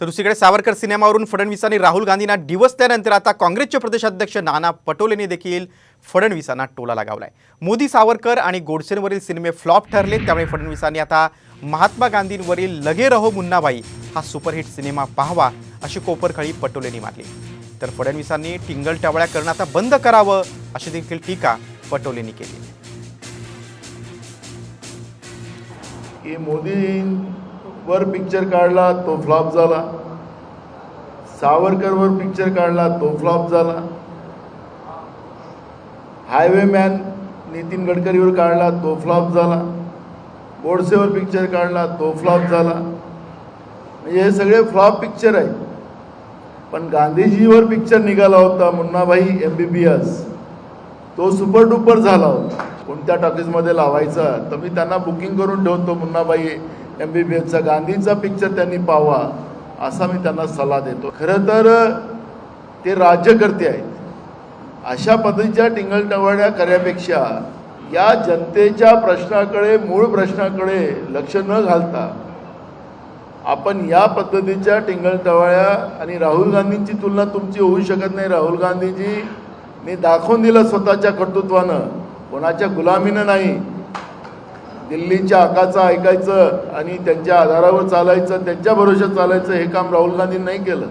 तर दुसरीकडे सावरकर सिनेमावरून फडणवीसांनी राहुल गांधींना डिवसल्यानंतर आता काँग्रेसचे प्रदेशाध्यक्ष नाना पटोलेंनी देखील फडणवीसांना टोला लगावलाय. मोदी सावरकर आणि गोडसेंवरील सिनेमे फ्लॉप ठरले त्यामुळे फडणवीसांनी आता महात्मा गांधींवरील लगे रहो मुन्नाबाई हा सुपरहिट सिनेमा पाहावा अशी कोपरखळी पटोलेंनी मारली. तर फडणवीसांनी टिंगल टवळ्या करणं आता बंद करावं अशी देखील टीका पटोलेंनी केली. की वर पिक्चर काढला तो फ्लॉप झाला. सावरकरवर पिक्चर काढला तो फ्लॉप झाला. हायवेमॅन नितीन गडकरीवर काढला तो फ्लॉप झाला. गोडसेवर पिक्चर काढला तो फ्लॉप झाला. म्हणजे हे सगळे फ्लॉप पिक्चर आहेत. पण गांधीजीवर पिक्चर निघाला होता Munnabhai M B B S तो सुपर डुपर झाला होता. कोणत्या टॉकीजमध्ये लावायचा तर मी त्यांना बुकिंग करून ठेवतो मुन्नाबाई एम बी बी एसचा गांधींचा पिक्चर त्यांनी पाहावा असा मी त्यांना सल्ला देतो. खरं तर ते राज्यकर्ते आहेत. अशा पद्धतीच्या टिंगलटवाड्या करण्यापेक्षा या जनतेच्या प्रश्नाकडे मूळ प्रश्नाकडे लक्ष न घालता आपण या पद्धतीच्या टिंगलटवाळ्या आणि राहुल गांधींची तुलना तुमची होऊ शकत नाही. राहुल गांधीजींनी दाखवून दिलं स्वतःच्या कर्तृत्वानं. कोणाच्या गुलामीनं नाही. दिल्लीच्या हकाचं ऐकायचं आणि त्यांच्या आधारावर चालायचं त्यांच्या भरोशात चालायचं हे काम राहुल गांधींनी नाही केलं.